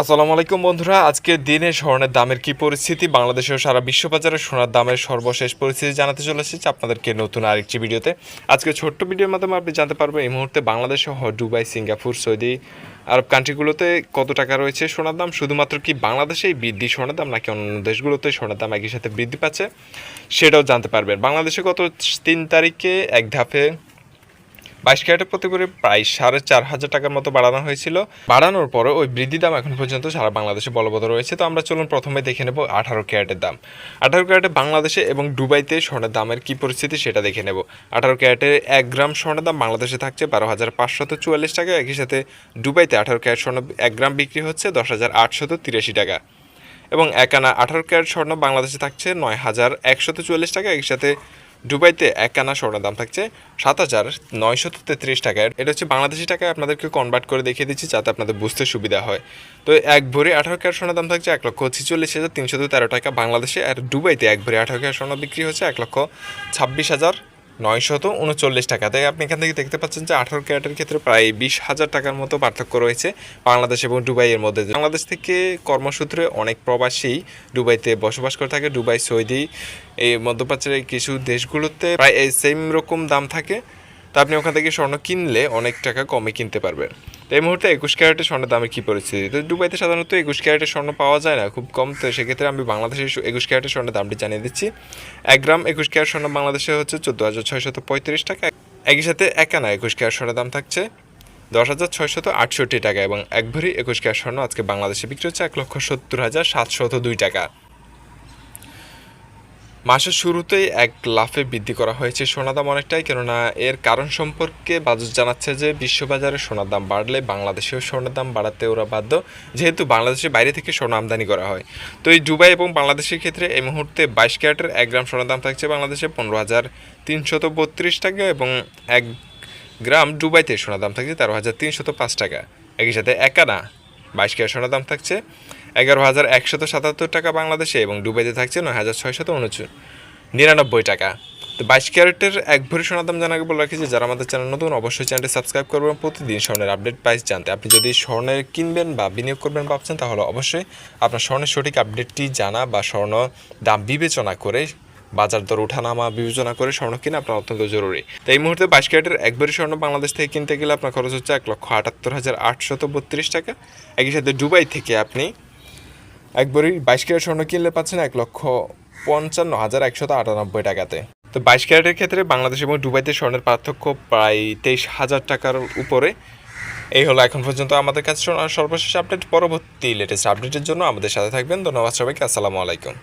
আসসালামু আলাইকুম বন্ধুরা, আজকের দিনে স্বর্ণের দামের কি পরিস্থিতি? বাংলাদেশের সারা বিশ্ববাজারে সোনার দামের সর্বশেষ পরিস্থিতি জানাতে চলে এসেছি আপনাদেরকে নতুন আরেকটি ভিডিওতে। আজকে ছোট্ট ভিডিওর মাধ্যমে আপনি জানতে পারবেন, এই মুহূর্তে বাংলাদেশ সহ দুবাই, সিঙ্গাপুর, সৌদি আরব কান্ট্রিগুলোতে কত টাকা রয়েছে সোনার দাম? শুধুমাত্র কি বাংলাদেশেই বৃদ্ধি সোনার দাম, নাকি অন্যান্য দেশগুলোতে সোনার দাম একই সাথে বৃদ্ধি পাচ্ছে? সেটাও জানতে পারবেন। বাংলাদেশে গত তিন তারিখে এক ধাপে বাইশ ক্যারেটের প্রতি করে প্রায় সাড়ে চার হাজার টাকার মতো বাড়ানো হয়েছিল। বাড়ানোর পরে ওই বৃদ্ধি দাম এখন পর্যন্ত সারা বাংলাদেশে বলবৎ রয়েছে। তো আমরা চলুন প্রথমে দেখে নেব আঠারো ক্যারেটের দাম। আঠারো ক্যারেটে বাংলাদেশে এবং দুবাইতে স্বর্ণের দামের কি পরিস্থিতি সেটা দেখে নেব। আঠারো ক্যারেটের এক গ্রাম স্বর্ণের দাম বাংলাদেশে থাকছে বারো হাজার পাঁচশত চুয়াল্লিশ টাকা। একই সাথে দুবাইতে আঠারো ক্যারেট স্বর্ণ এক গ্রাম বিক্রি হচ্ছে দশ হাজার আটশত তিরাশি টাকা। এবং একানা আঠারো ক্যারেট স্বর্ণ বাংলাদেশে থাকছে নয় হাজার একশত চুয়াল্লিশ টাকা। একই সাথে দুবাইতে এক আনা স্বর্ণের দাম থাকছে সাত হাজার নয়শো তেত্রিশ টাকা। এটা হচ্ছে বাংলাদেশি টাকায় আপনাদেরকে কনভার্ট করে দেখিয়ে দিচ্ছি যাতে আপনাদের বুঝতে সুবিধা হয়। তো এক ভরি আঠারো ক্যারেট স্বর্ণের দাম থাকছে এক লক্ষ ছিচল্লিশ হাজার তিনশো তেরো টাকা বাংলাদেশে। আর দুবাইতে এক ভরি আঠারো ক্যারেট স্বর্ণ বিক্রি হচ্ছে এক লক্ষ ছাব্বিশ হাজার নয়শত উনচল্লিশ টাকা। তাই আপনি এখান থেকে দেখতে পাচ্ছেন যে আঠারো ক্যারেটের ক্ষেত্রে প্রায় বিশ হাজার টাকার মতো পার্থক্য রয়েছে বাংলাদেশ এবং দুবাইয়ের মধ্যে। বাংলাদেশ থেকে কর্মসূত্রে অনেক প্রবাসী দুবাইতে বসবাস করে থাকে, দুবাই, সৌদি, এই মধ্যপ্রাচ্যের কিছু দেশগুলোতে প্রায় এই সেম রকম দাম থাকে। তা আপনি ওখান থেকে স্বর্ণ কিনলে অনেক টাকা কমে কিনতে পারবেন। তো এই মুহূর্তে একুশ ক্যারেটের স্বর্ণের দামে কী পরিস্থিতি? তো দুবাইতে সাধারণত একুশ ক্যারেটের স্বর্ণ পাওয়া যায় না, খুব কম। তো সেক্ষেত্রে আমি বাংলাদেশের একুশ ক্যারেটের স্বর্ণের দামটি জানিয়ে দিচ্ছি। এক গ্রাম একুশ ক্যারেট স্বর্ণ বাংলাদেশে হচ্ছে চোদ্দ হাজার ছয়শত পঁয়ত্রিশ টাকা। একই সাথে এক আনা একুশ ক্যারেট স্বর্ণের দাম থাকছে দশ হাজার ছয়শত আটষট্টি টাকা এবং এক ভরি একুশ ক্যারেট স্বর্ণ আজকে বাংলাদেশে বিক্রি হচ্ছে এক লক্ষ সত্তর হাজার সাতশত দুই টাকা। মাসের শুরুতেই এক লাফে বৃদ্ধি করা হয়েছে সোনার দাম অনেকটাই, কেননা এর কারণ সম্পর্কে বাজুস জানাচ্ছে যে বিশ্ববাজারে সোনার দাম বাড়লে বাংলাদেশেও সোনার দাম বাড়াতে ওরা বাধ্য, যেহেতু বাংলাদেশের বাইরে থেকে সোনা আমদানি করা হয়। তো এই দুবাই এবং বাংলাদেশের ক্ষেত্রে এই মুহূর্তে বাইশ ক্যারেটের এক গ্রাম সোনার দাম থাকছে বাংলাদেশে পনেরো হাজার তিনশত বত্রিশ টাকা এবং এক গ্রাম দুবাইতে সোনার দাম থাকছে তেরো হাজার তিনশত পাঁচ টাকা। একই সাথে একানা বাইশ ক্যারেট সোনার দাম থাকছে এগারো হাজার সাতাত্তর টাকা বাংলাদেশে এবং দুবাইতে থাকছে নয় হাজার ছয়শত নিরানব্বই টাকা। তো বাইশ ক্যারেটের এক ভরি সোনার দাম জানাকে বলে রাখি যে যারা আমাদের চ্যানেল নতুন, অবশ্যই চ্যানেলটি সাবস্ক্রাইব করবেন প্রতিদিন স্বর্ণের আপডেট প্রাইস জানতে। আপনি যদি স্বর্ণের কিনবেন বা বিনিয়োগ করবেন ভাবছেন, তাহলে অবশ্যই আপনার স্বর্ণের সঠিক আপডেটটি জানা বা স্বর্ণ দাম বিবেচনা করে, বাজার দর ওঠানামা বিবেচনা করে স্বর্ণ কিনা আপনার অত্যন্ত জরুরি। তো এই মুহূর্তে বাইশ ক্যারেটের একবারই স্বর্ণ বাংলাদেশ থেকে কিনতে গেলে আপনার খরচ হচ্ছে এক লক্ষ আটাত্তর হাজার আটশত বত্রিশ টাকা। একই সাথে দুবাই থেকে আপনি একবারই বাইশ ক্যারেট স্বর্ণ কিনলে পাচ্ছেন এক লক্ষ পঞ্চান্ন হাজার একশত আটানব্বই টাকাতে। তো বাইশ ক্যারেটের ক্ষেত্রে বাংলাদেশ এবং দুবাইতে স্বর্ণের পার্থক্য প্রায় তেইশ হাজার টাকার উপরে। এই হলো এখন পর্যন্ত আমাদের কাছে সর্বশেষ আপডেট। পরবর্তী লেটেস্ট আপডেটের জন্য আমাদের সাথে থাকবেন। ধন্যবাদ সবাইকে। আসসালামু আলাইকুম।